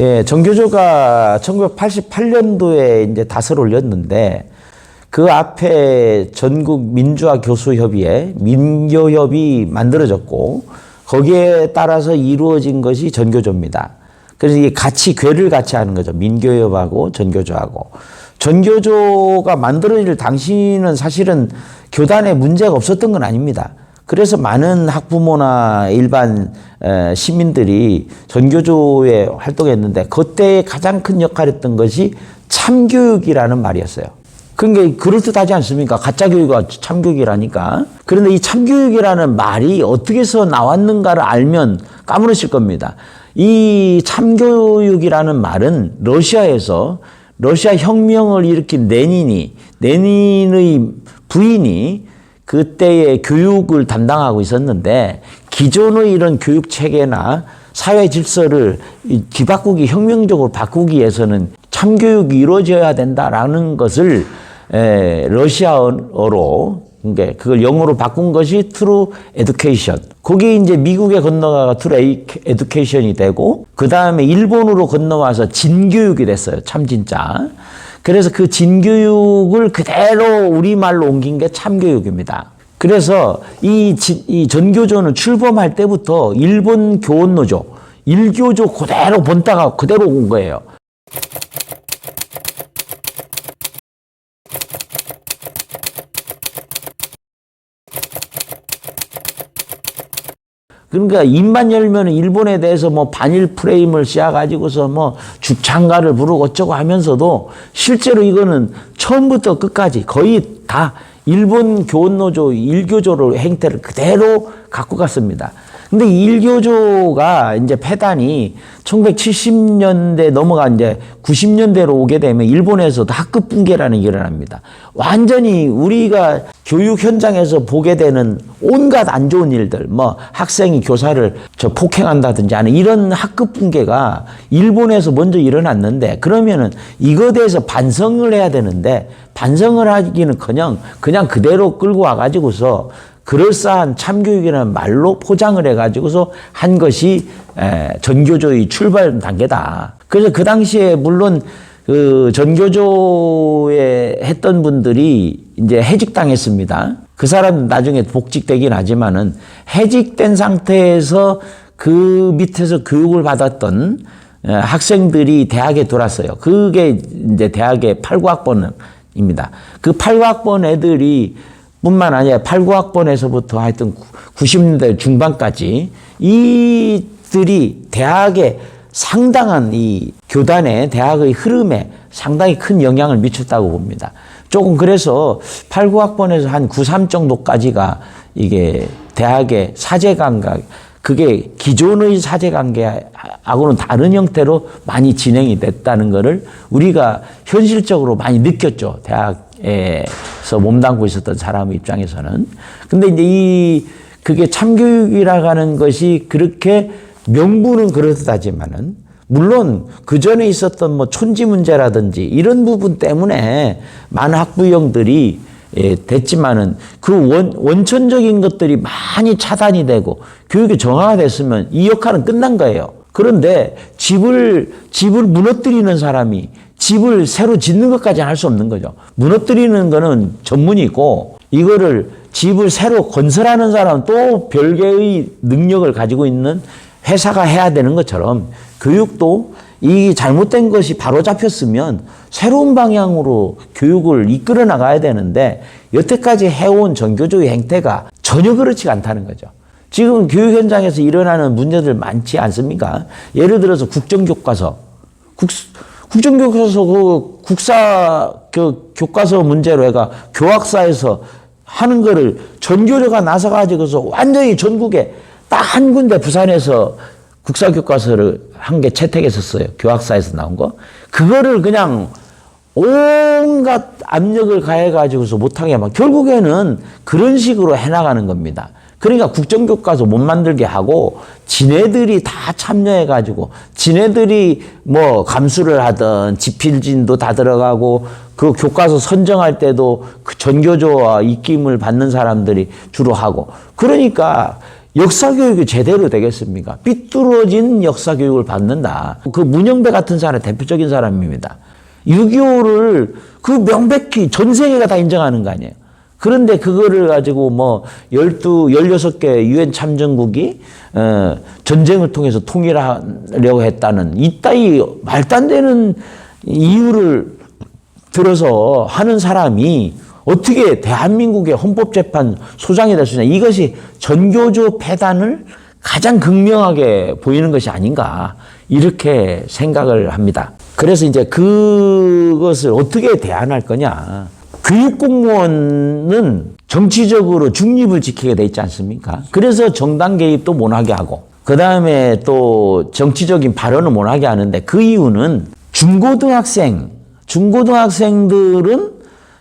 예, 정교조가 1988년도에 이제 다스를 올렸는데 그 앞에 전국 민주화 교수협의회 민교협이 만들어졌고 거기에 따라서 이루어진 것이 전교조입니다. 그래서 이게 같이 괴를 같이 하는 거죠. 민교협하고 전교조하고. 전교조가 만들어질 당시는 사실은 교단에 문제가 없었던 건 아닙니다. 그래서 많은 학부모나 일반 에, 시민들이 전교조에 활동했는데 그때 가장 큰 역할을 했던 것이 참교육이라는 말이었어요. 그게 그럴듯하지 않습니까? 가짜 교육과 참교육이라니까. 그런데 이 참교육이라는 말이 어떻게 해서 나왔는가를 알면 까무러칠 겁니다. 이 참교육이라는 말은 러시아에서 러시아 혁명을 일으킨 레닌이 레닌의 부인이 그때의 교육을 담당하고 있었는데 기존의 이런 교육 체계나 사회 질서를 이 뒤바꾸기 혁명적으로 바꾸기 위해서는 참교육이 이루어져야 된다라는 것을 에, 러시아어로 그러니까 그걸 영어로 바꾼 것이 트루 에듀케이션. 거기 이제 미국에 건너가가 트루 에듀케이션이 되고 그 다음에 일본으로 건너와서 진교육이 됐어요. 참 진짜. 그래서 그 진교육을 그대로 우리말로 옮긴 게 참교육입니다. 그래서 이, 지- 이 전교조는 출범할 때부터 일본 교원노조, 일교조 그대로 본따가 그대로 온 거예요. 그러니까 입만 열면 일본에 대해서 뭐 반일 프레임을 씌워가지고서 뭐 주창가를 부르고 어쩌고 하면서도 실제로 이거는 처음부터 끝까지 거의 다 일본 교원노조 일교조로 행태를 그대로 갖고 갔습니다. 근데 이 일교조가 이제 폐단이 1970년대 넘어가 이제 90년대로 오게 되면 일본에서도 학급 붕괴라는 게 일어납니다. 완전히 우리가 교육 현장에서 보게 되는 온갖 안 좋은 일들, 뭐 학생이 교사를 저 폭행한다든지 하는 이런 학급 붕괴가 일본에서 먼저 일어났는데 그러면은 이거에 대해서 반성을 해야 되는데 반성을 하기는 그냥 그냥 그대로 끌고 와가지고서 그럴싸한 참교육이라는 말로 포장을 해가지고서 한 것이 에, 전교조의 출발 단계다. 그래서 그 당시에 물론 그 전교조에 했던 분들이 이제 해직당했습니다. 그 사람 나중에 복직되긴 하지만은 해직된 상태에서 그 밑에서 교육을 받았던 에, 학생들이 대학에 들어왔어요. 그게 이제 대학의 8, 9학번입니다. 그 8, 9학번 애들이 뿐만 아니라 8, 9학번에서부터 하여튼 90년대 중반까지 이들이 대학에 상당한 이 교단의 대학의 흐름에 상당히 큰 영향을 미쳤다고 봅니다. 조금 그래서 8, 9학번에서 한 9, 3 정도까지가 이게 대학의 사제관계, 그게 기존의 사제관계하고는 다른 형태로 많이 진행이 됐다는 것을 우리가 현실적으로 많이 느꼈죠. 대학에 서 몸담고 있었던 사람 입장에서는. 근데 이제 이, 그게 참교육이라고 하는 것이 그렇게 명분은 그렇다지만은 물론 그 전에 있었던 뭐 촌지 문제라든지 이런 부분 때문에 많은 학부형들이 예, 됐지만은 그 원, 원천적인 것들이 많이 차단이 되고 교육이 정화됐으면 이 역할은 끝난 거예요. 그런데 집을, 집을 무너뜨리는 사람이 집을 새로 짓는 것까지는 할 수 없는 거죠. 무너뜨리는 거는 전문이고 이거를 집을 새로 건설하는 사람은 또 별개의 능력을 가지고 있는 회사가 해야 되는 것처럼 교육도 이 잘못된 것이 바로 잡혔으면 새로운 방향으로 교육을 이끌어 나가야 되는데 여태까지 해온 전교조의 행태가 전혀 그렇지 않다는 거죠. 지금 교육 현장에서 일어나는 문제들 많지 않습니까? 예를 들어서 국정교과서. 국, 국정교과서 그 국사 그 교과서 문제로 해가 교학사에서 하는 거를 전교조가 나서가지고서 완전히 전국에 딱 한 군데 부산에서 국사 교과서를 한 개 채택했었어요. 교학사에서 나온 거. 그거를 그냥 온갖 압력을 가해가지고서 못하게 막 결국에는 그런 식으로 해나가는 겁니다. 그러니까 국정교과서 못 만들게 하고 지네들이 다 참여해가지고 지네들이 뭐 감수를 하든 지필진도 다 들어가고 그 교과서 선정할 때도 그 전교조와 입김을 받는 사람들이 주로 하고 그러니까 역사 교육이 제대로 되겠습니까? 삐뚤어진 역사 교육을 받는다. 그 문영배 같은 사람 대표적인 사람입니다. 6.25를 그 명백히 전 세계가 다 인정하는 거 아니에요. 그런데 그거를 가지고 뭐 12, 16개 유엔 참전국이 어, 전쟁을 통해서 통일하려고 했다는 이따위 말도 안 되는 이유를 들어서 하는 사람이 어떻게 대한민국의 헌법재판 소장이 될 수 있냐. 이것이 전교조 폐단을 가장 극명하게 보이는 것이 아닌가. 이렇게 생각을 합니다. 그래서 이제 그것을 어떻게 대안할 거냐. 교육공무원은 정치적으로 중립을 지키게 돼 있지 않습니까? 그래서 정당 개입도 못하게 하고, 그 다음에 또 정치적인 발언을 못하게 하는데 그 이유는 중고등학생, 중고등학생들은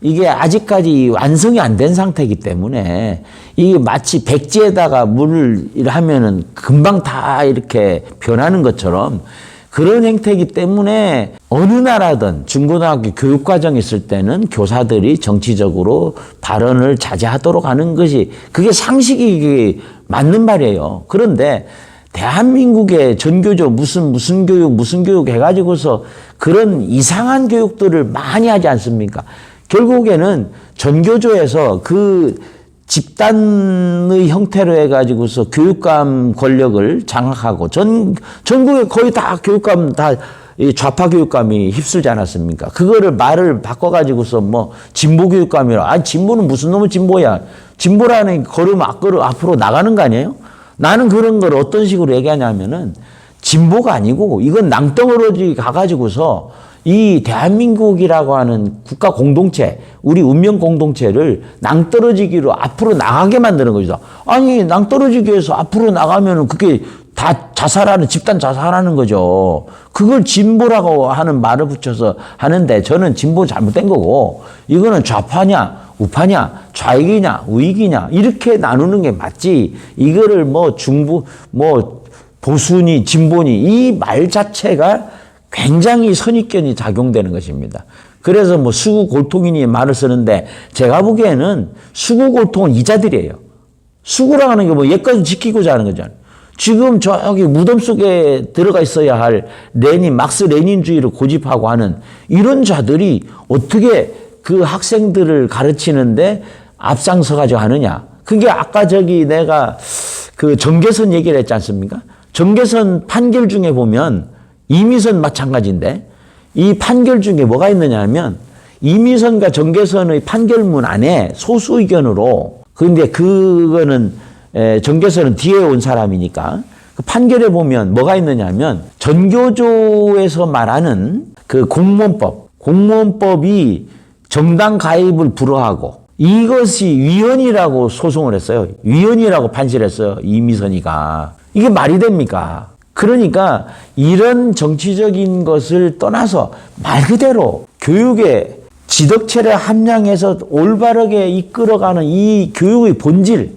이게 아직까지 완성이 안 된 상태이기 때문에 이게 마치 백지에다가 물을 하면은 금방 다 이렇게 변하는 것처럼 그런 형태이기 때문에 어느 나라든 중고등학교 교육 과정이 있을 때는 교사들이 정치적으로 발언을 자제하도록 하는 것이 그게 상식이 맞는 말이에요. 그런데 대한민국의 전교조 무슨 무슨 교육 무슨 교육 해가지고서 그런 이상한 교육들을 많이 하지 않습니까? 결국에는 전교조에서 그 집단의 형태로 해가지고서 교육감 권력을 장악하고 전 전국에 거의 다 교육감 다이 좌파 교육감이 휩쓸지 않았습니까? 그거를 말을 바꿔가지고서 뭐 진보 교육감이라 아 진보는 무슨 놈의 진보야? 진보라는 걸음 앞으로 앞으로 나가는 거 아니에요? 나는 그런 걸 어떤 식으로 얘기하냐면은 진보가 아니고 이건 낭떠러지 가가지고서 이 대한민국이라고 하는 국가 공동체, 우리 운명 공동체를 낭떠러지기로 앞으로 나가게 만드는 거죠. 아니, 낭떠러지기 위해서 앞으로 나가면은 그게 다 자살하는, 집단 자살하는 거죠. 그걸 진보라고 하는 말을 붙여서 하는데 저는 진보 잘못된 거고, 이거는 좌파냐, 우파냐, 좌익이냐, 우익이냐, 이렇게 나누는 게 맞지. 이거를 뭐 중부, 뭐 보수니, 진보니, 이 말 자체가 굉장히 선입견이 작용되는 것입니다. 그래서 뭐 수구 골통이니 말을 쓰는데 제가 보기에는 수구 골통은 이자들이에요. 수구라고 하는 게뭐 예까지 지키고자 하는 거잖아요. 지금 저기 무덤 속에 들어가 있어야 할 레닌, 막스 레닌주의를 고집하고 하는 이런 자들이 어떻게 그 학생들을 가르치는데 앞장서 가지고 하느냐. 그게 아까 저기 내가 그 정계선 얘기를 했지 않습니까? 정계선 판결 중에 보면 이미선 마찬가지인데 이 판결 중에 뭐가 있느냐 하면 이미선과 정계선의 판결문 안에 소수 의견으로 근데 그거는 에, 정계선은 뒤에 온 사람이니까 그 판결에 보면 뭐가 있느냐 하면 전교조에서 말하는 그 공무원법 공무원법이 정당 가입을 불허하고 이것이 위헌이라고 소송을 했어요. 위헌이라고 판시했어요. 이미선이가. 이게 말이 됩니까? 그러니까 이런 정치적인 것을 떠나서 말 그대로 교육의 지덕체를 함량해서 올바르게 이끌어가는 이 교육의 본질,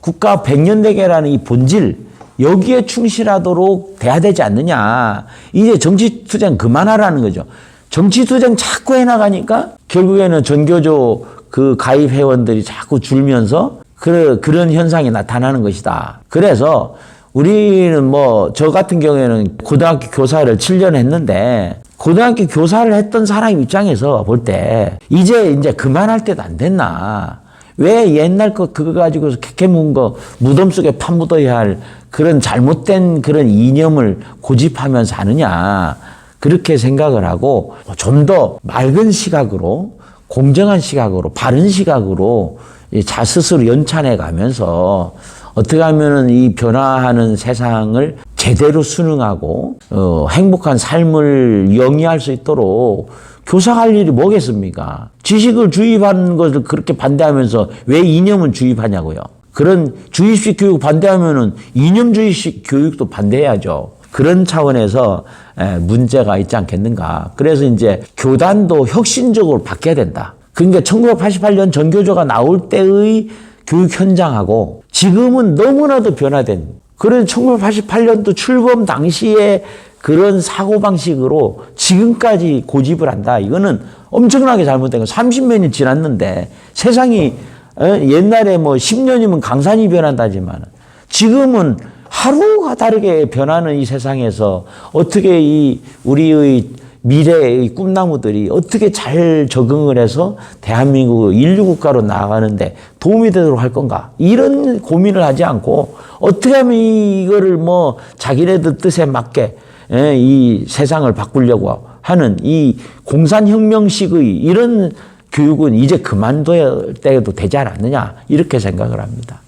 국가 백년대계라는 이 본질, 여기에 충실하도록 돼야 되지 않느냐. 이제 정치투쟁 그만하라는 거죠. 정치투쟁 자꾸 해나가니까 결국에는 전교조 그 가입 회원들이 자꾸 줄면서 그, 그런 현상이 나타나는 것이다. 그래서 우리는 뭐, 저 같은 경우에는 고등학교 교사를 7년 했는데, 고등학교 교사를 했던 사람 입장에서 볼 때, 이제, 이제 그만할 때도 안 됐나. 왜 옛날 거, 그거 가지고서 캐캐문 거, 무덤 속에 파묻어야 할 그런 잘못된 그런 이념을 고집하면서 하느냐. 그렇게 생각을 하고, 좀 더 맑은 시각으로, 공정한 시각으로, 바른 시각으로, 자 스스로 연찬해 가면서, 어떻게 하면은 이 변화하는 세상을 제대로 수능하고 어, 행복한 삶을 영위할 수 있도록 교사가 할 일이 뭐겠습니까? 지식을 주입하는 것을 그렇게 반대하면서 왜 이념은 주입하냐고요. 그런 주입식 교육 반대하면은 이념주의식 교육도 반대해야죠. 그런 차원에서 에, 문제가 있지 않겠는가. 그래서 이제 교단도 혁신적으로 바뀌어야 된다. 그러니까 1988년 전교조가 나올 때의 교육 현장하고 지금은 너무나도 변화된 그런 1988년도 출범 당시에 그런 사고방식으로 지금까지 고집을 한다. 이거는 엄청나게 잘못된 거. 30년이 지났는데 세상이 어, 옛날에 뭐 10년이면 강산이 변한다지만 지금은 하루가 다르게 변하는 이 세상에서 어떻게 이 우리의 미래의 꿈나무들이 어떻게 잘 적응을 해서 대한민국 인류 국가로 나아가는데 도움이 되도록 할 건가 이런 고민을 하지 않고 어떻게 하면 이거를 뭐 자기네들 뜻에 맞게 예, 이 세상을 바꾸려고 하는 이 공산혁명식의 이런 교육은 이제 그만둬야 때도 되지 않았느냐 이렇게 생각을 합니다.